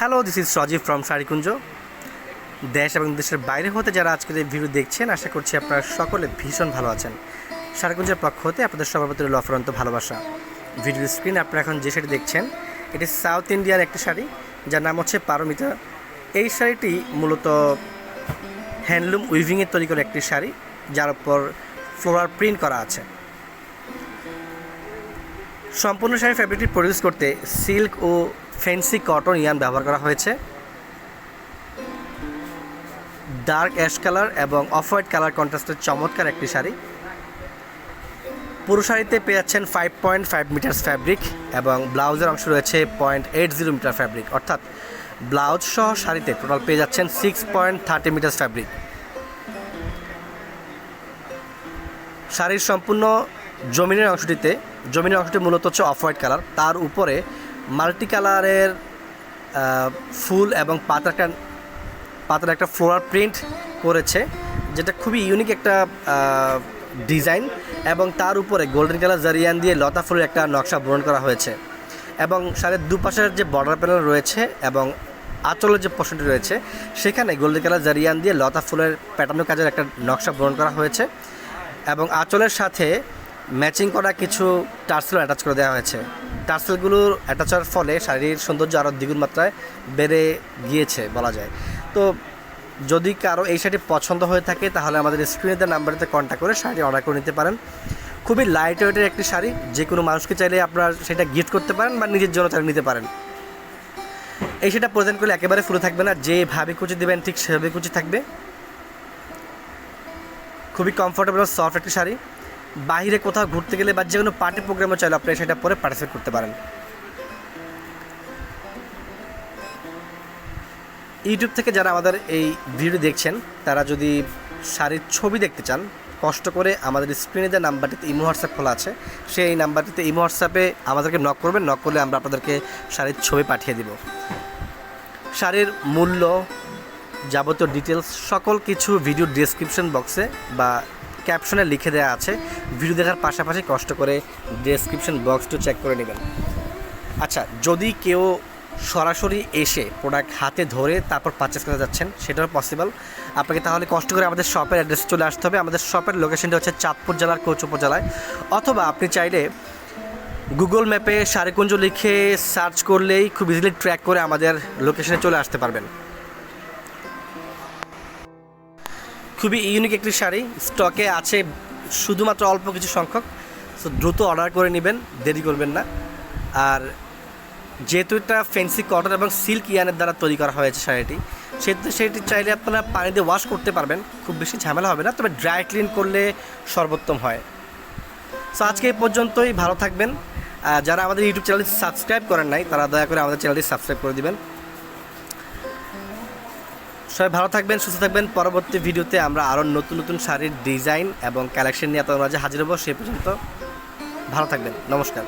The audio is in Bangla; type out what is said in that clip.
Hello this is Sajib from Sharikunja দেশ এবং দেশের বাইরে হতে যারা আজকের এই ভিডিও দেখছেন, আশা করছি আপনারা সকলে ভীষণ ভালো আছেন। শাড়িকুঞ্জের পক্ষ হতে আপনাদের সবার প্রতি রইল অফরন্ত ভালোবাসা। ভিডিও স্ক্রিন আপনারা এখন যে শাড়ি দেখছেন, এটি সাউথ ইন্ডিয়ার একটি শাড়ি, যার নাম হচ্ছে পারমিতা এই শাড়িটি মূলত হ্যান্ডলুম উইভিংয়ে তৈরি করা একটি শাড়ি, যার উপর ফ্লোরার প্রিন্ট করা আছে। সম্পূর্ণ শাড়ি ফ্যাব্রিকটি প্রডিউস করতে সিল্ক ও ফেন্সি কটন ইয়ান ব্যবহার করা হয়েছে। ডার্ক অ্যাশ কালার এবং অফ হোয়াইট কালার কন্ট্রাস্টের চমৎকার একটি শাড়ি। পুরো শাড়িতে পেয়ে যাচ্ছেন five point five metres fabric এবং ব্লাউজের অংশ রয়েছে point eight zero metre fabric অর্থাৎ ব্লাউজ সহ শাড়িতে টোটাল পেয়ে যাচ্ছেন six point thirty metres fabric শাড়ির সম্পূর্ণ জমিনের অংশটিতে জমিনের অংশটি মূলত হচ্ছে অফ হোয়াইট কালার তার উপরে মাল্টি কালারের ফুল এবং পাতার একটা পাতার একটা ফ্লোরার প্রিন্ট করেছে, যেটা খুবই ইউনিক একটা ডিজাইন এবং তার উপরে গোল্ডেন কালার জারিয়ান দিয়ে লতা ফুলের একটা নকশা বরণ করা হয়েছে এবং শাড়ির দুপাশের যে বর্ডার প্যানেল রয়েছে এবং আঁচলের যে পোর্শনটি রয়েছে, সেখানে গোল্ডেন কালার জারিয়ান দিয়ে লতা ফুলের প্যাটার্ন কাজের একটা নকশা বরণ করা হয়েছে এবং আঁচলের সাথে ম্যাচিং করা কিছু টার্সেল অ্যাটাচ করে দেওয়া হয়েছে। টার্সেলগুলোর অ্যাটাচ হওয়ার ফলে শাড়ির সৌন্দর্য আরও দ্বিগুণ মাত্রায় বেড়ে গিয়েছে বলা যায়। তো যদি কারও এই শাড়ি পছন্দ হয়ে থাকে, তাহলে আমাদের স্ক্রিনে দেওয়া নাম্বারটিতে কন্ট্যাক্ট করে শাড়ি অর্ডার করে নিতে পারেন। খুবই লাইট ওয়েটের একটি শাড়ি, যে কোনো মানুষকে চাইলে আপনারা সেটা গিফট করতে পারেন বা নিজের জন্য চাইলে নিতে পারেন। এই সেটা প্রেজেন্ট করলে একেবারে ফুলে থাকবে না যেভাবে কুচি দেবেন ঠিক সেভাবে কুচি থাকবে। খুবই কমফোর্টেবল সফট একটি শাড়ি। বাইরে কোথাও ঘুরতে গেলে বা যে কোনো পার্টি প্রোগ্রামে চাইলে আপনি সেটা পরে পার্টিসিপেট করতে পারেন। ইউটিউব থেকে যারা আমাদের এই ভিডিও দেখছেন, তারা যদি শাড়ির ছবি দেখতে চান, কষ্ট করে আমাদের স্ক্রিনে যে নাম্বারটিতে ইমো হোয়াটসঅ্যাপ খোলা আছে, সেই নাম্বারটিতে ইমো হোয়াটসঅ্যাপে আমাদেরকে নক করবেন নক করলে আমরা আপনাদেরকে শাড়ির ছবি পাঠিয়ে দিব। শাড়ির মূল্য, যাবতীয় ডিটেলস সকল কিছু ভিডিও ডেসক্রিপশন বক্সে বা ক্যাপশনে লিখে দেওয়া আছে ভিডিও দেখার পাশাপাশি কষ্ট করে ডেসক্রিপশন বক্সটা চেক করে নেবেন। আচ্ছা যদি কেউ সরাসরি এসে প্রোডাক্ট হাতে ধরে তারপর পারচেস করতে যাচ্ছেন, সেটাও পসিবল আপনাকে তাহলে কষ্ট করে আমাদের শপের অ্যাড্রেস চলে আসতে হবে। আমাদের শপের লোকেশনটা হচ্ছে চাঁদপুর জেলার কোচ উপজেলায় অথবা আপনি চাইলে গুগল ম্যাপে সারেকুঞ্জ লিখে সার্চ করলেই খুব ইজিলি ট্র্যাক করে আমাদের লোকেশনে চলে আসতে পারবেন। খুবই ইউনিক একটি শাড়ি। স্টকে আছে শুধুমাত্র অল্প কিছু সংখ্যক। সো দ্রুত অর্ডার করে নেবেন, দেরি করবেন না। আর যেহেতু এটা ফেন্সি কটন এবং সিল্ক ইয়ানের দ্বারা তৈরি করা হয়েছে শাড়িটি, সেহেতু সেটি চাইলে আপনারা পানি দিয়ে ওয়াশ করতে পারবেন। খুব বেশি ঝামেলা হবে না, তবে ড্রাই ক্লিন করলে সর্বোত্তম হয়। সো আজকে এই পর্যন্তই, ভালো থাকবেন। যারা আমাদের ইউটিউব চ্যানেলটি সাবস্ক্রাইব করেন নাই, তারা দয়া করে আমাদের চ্যানেলটি সাবস্ক্রাইব করে দিবেন। সবাই ভালো থাকবেন, সুস্থ থাকবেন। পরবর্তী ভিডিওতে আমরা আরও নতুন নতুন শাড়ির ডিজাইন এবং কালেকশন নিয়ে তারপর আমরা যে হাজির হব। সে পর্যন্ত ভালো থাকবেন। নমস্কার।